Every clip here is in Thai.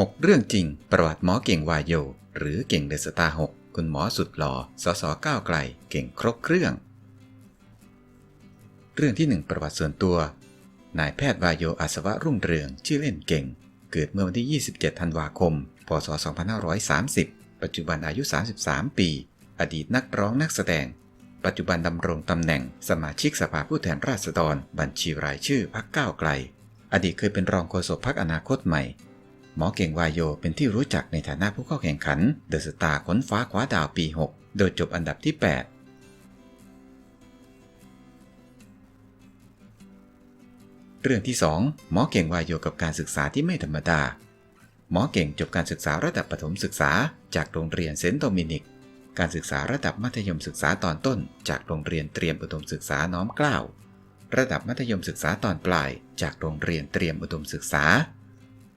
6 เรื่องจริง ประวัติหมอเก่งวายโย หรือเก่งเดอะสตาร์6คุณหมอสุดหล่อสสก้าวไกล เก่งครบเครื่อง เรื่องที่ 1 ประวัติส่วนตัวนายแพทย์วายโยอัศวะรุ่งเรือง ชื่อเล่นเก่ง เกิดเมื่อวันที่ 27 ธันวาคม พศ 2530 ปัจจุบันอายุ 33 ปี อดีตนักร้องนักแสดง ปัจจุบันดำรงตำแหน่ง สมาชิกสภาผู้แทนราษฎร บัญชีรายชื่อพักก้าวไกล อดีตเคยเป็นรองโฆษกพักอนาคตใหม่ หมอเก่งวายโยเป็นที่รู้จักในฐานะผู้เข้าแข่งขันเดอะสตาร์ขนฟ้าคว้าดาวปี 6 โดยจบอันดับที่ 8เรื่องที่ 2 หมอเก่งวายโยกับการศึกษาที่ไม่ธรรมดา หมอเก่งจบการศึกษาระดับประถมศึกษาจากโรงเรียนเซนต์โดมินิก การศึกษาระดับมัธยมศึกษาตอนต้น จากโรงเรียนเตรียมอุดมศึกษาน้อมเกล้า ระดับมัธยมศึกษาตอนปลาย จากโรงเรียนเตรียมอุดมศึกษา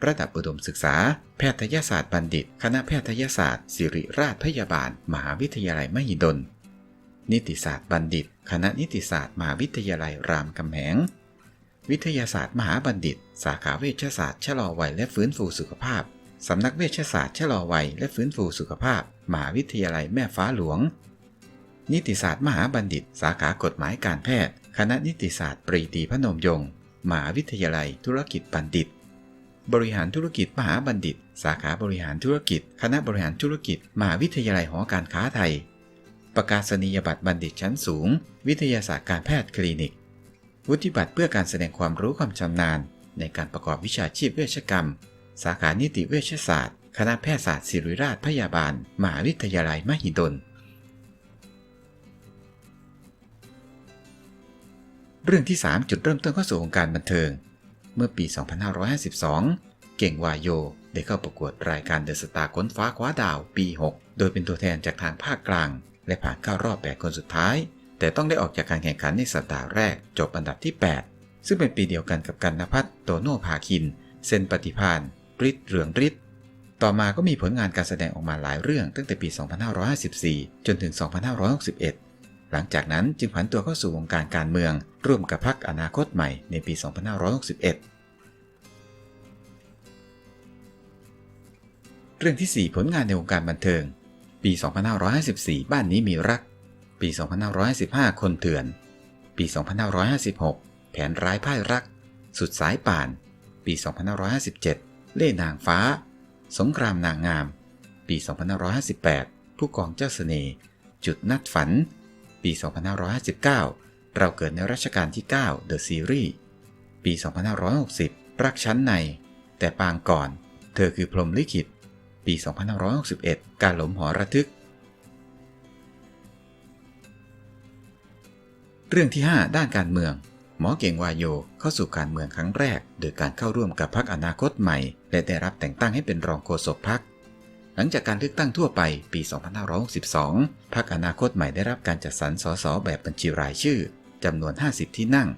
ระดับอุดมศึกษา แพทยศาสตร์บัณฑิต คณะแพทยศาสตร์ ศิริราชพยาบาล มหาวิทยาลัยมหิดล นิติศาสตร์บัณฑิต คณะนิติศาสตร์มหาวิทยาลัยรามคำแหง วิทยาศาสตร์มหาบัณฑิต สาขาเวชศาสตร์ชะลอวัยและฟื้นฟูสุขภาพ สำนักเวชศาสตร์ชะลอวัยและฟื้นฟูสุขภาพ มหาวิทยาลัยแม่ฟ้าหลวง นิติศาสตร์มหาบัณฑิต สาขากฎหมายการแพทย์ คณะนิติศาสตร์ปรีดีพนมยงค์มหาวิทยาลัยธุรกิจบัณฑิต บริหารธุรกิจมหาบัณฑิต สาขาบริหารธุรกิจ คณะบริหารธุรกิจมหาวิทยาลัยหอการค้าไทย ประกาศนียบัตรบัณฑิตชั้นสูง วิทยาศาสตร์การแพทย์คลินิก วุฒิบัตรเพื่อการแสดงความรู้ความชำนาญ ในการประกอบวิชาชีพเวชกรรม สาขานิติเวชศาสตร์ คณะแพทยศาสตร์ศิริราชพยาบาล มหาวิทยาลัยมหิดล เรื่องที่ 3 จุดเริ่มต้นเข้าสู่วงการบันเทิง เมื่อปี 2552 เก่งวายโย ได้เข้าประกวดรายการเดอะสตาร์ค้นฟ้าคว้าดาวปี 6 โดยเป็นตัวแทนจากทางภาคกลาง และผ่านเข้ารอบ 8 คนสุดท้าย แต่ต้องได้ออกจากการแข่งขันในสัปดาห์แรกจบอันดับที่ 8 ซึ่งเป็นปีเดียวกันกับกันนภัทรโตโนภาคิน เซนปฏิพานฤทธิ์เรืองฤทธิ์ต่อมาก็มีผลงานการแสดงออกมาหลายเรื่องตั้งแต่ปี 2554 จนถึง 2561 หลังจากนั้นจึงผันตัวเข้าสู่วงการการเมือง ร่วมกับพรรคอนาคตใหม่ในปี 2561 เรื่องที่ 4 ผลงานในวงการบันเทิง ปี 2554 บ้านนี้มีรัก ปี 2555 คนเถื่อน ปี 2556 แผนร้ายพ่ายรัก สุดสายป่าน ปี 2557 เล่นางฟ้า สงครามนางงาม ปี 2558 ผู้กองเจ้าเสน่ห์จุดนัดฝัน ปี 2559 เราเกิดในรัชกาลที่ 9 The Series ปี 2560 รักชั้นใน แต่ปางก่อน เธอคือพรหมลิขิต ปี 2561 การหลมหอระทึก เรื่องที่ 5 ด้านการเมือง หมอเก่งวายโยเข้าสู่การเมืองครั้งแรก โดยการเข้าร่วมกับพรรคอนาคตใหม่ และได้รับแต่งตั้งให้เป็นรองโฆษกพรรคหลังจากการเลือกตั้งทั่วไปปี 2562 พรรคอนาคตใหม่ได้รับการจัดสรรสสแบบบัญชีรายชื่อ จำนวน 50 ที่นั่ง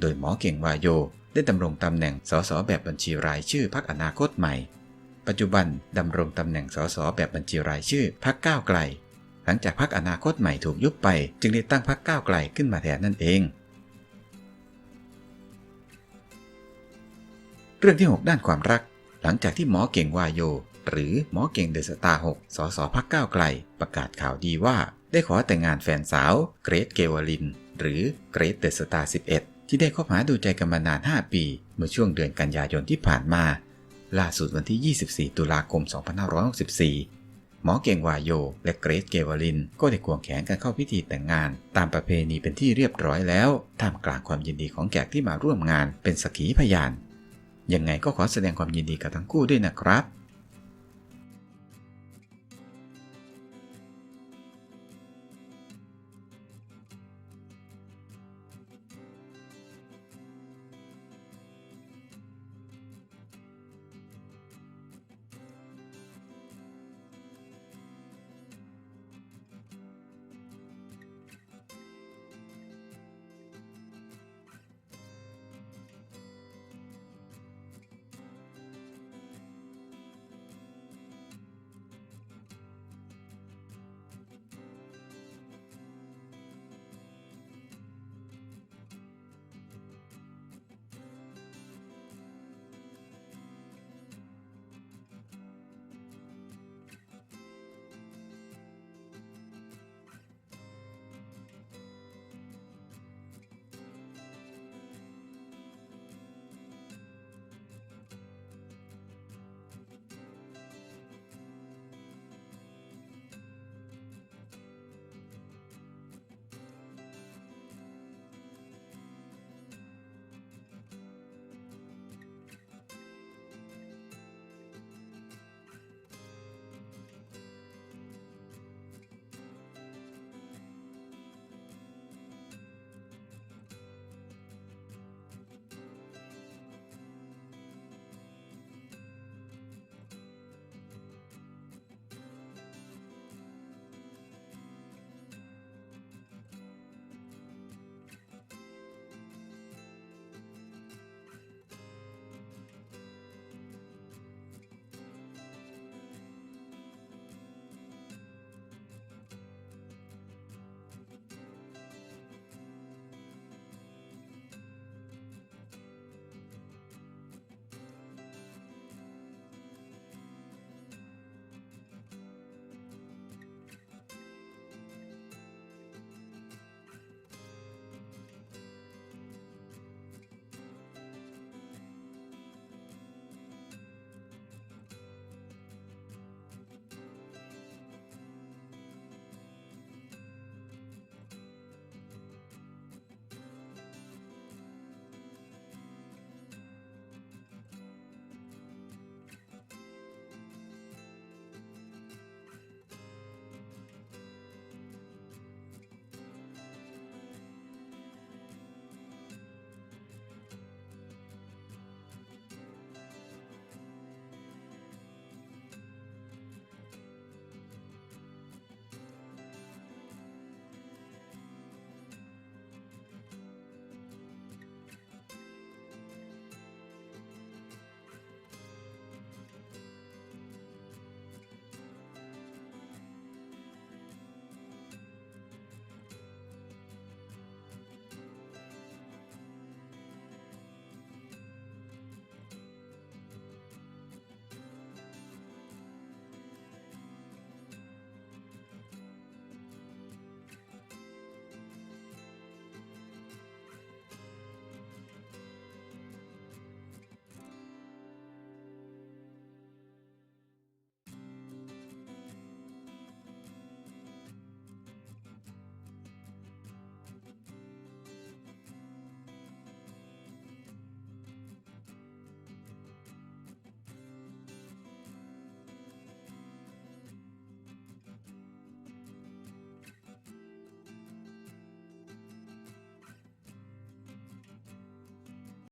โดยหมอเก่งวายโยได้ดำรงตำแหน่งสสแบบบัญชีรายชื่อพรรคอนาคตใหม่ ปัจจุบันดำรงตำแหน่งสสแบบบัญชีรายชื่อพรรคก้าวไกล หลังจากพรรคอนาคตใหม่ถูกยุบไป จึงได้ตั้งพรรคก้าวไกลขึ้นมาแทนนั่นเอง เรื่องที่ 6 ด้านความรัก หลังจากที่หมอเก่งวายโย หรือหมอเก่งเดอะสตาร์6สสพักก้าวไกล ประกาศข่าวดีว่าได้ขอแต่งงานแฟนสาวเกรทเกวลิน หรือเกรทเดอะสตาร์11 ที่ได้คบหาดูใจกันมานาน 5 ปี เมื่อช่วงเดือนกันยายนที่ผ่านมา ล่าสุดวันที่ 24 ตุลาคม 2564 หมอเก่งวายโย และเกรทเกวลิน ก็ได้ควงแขนกันเข้าพิธีแต่งงาน ตามประเพณีเป็นที่เรียบร้อยแล้วท่ามกลางความยินดีของแขกที่มาร่วมงานเป็นสกขีพยานยังไงก็ขอแสดงความยินดีกับทั้งคู่ด้วยนะครับ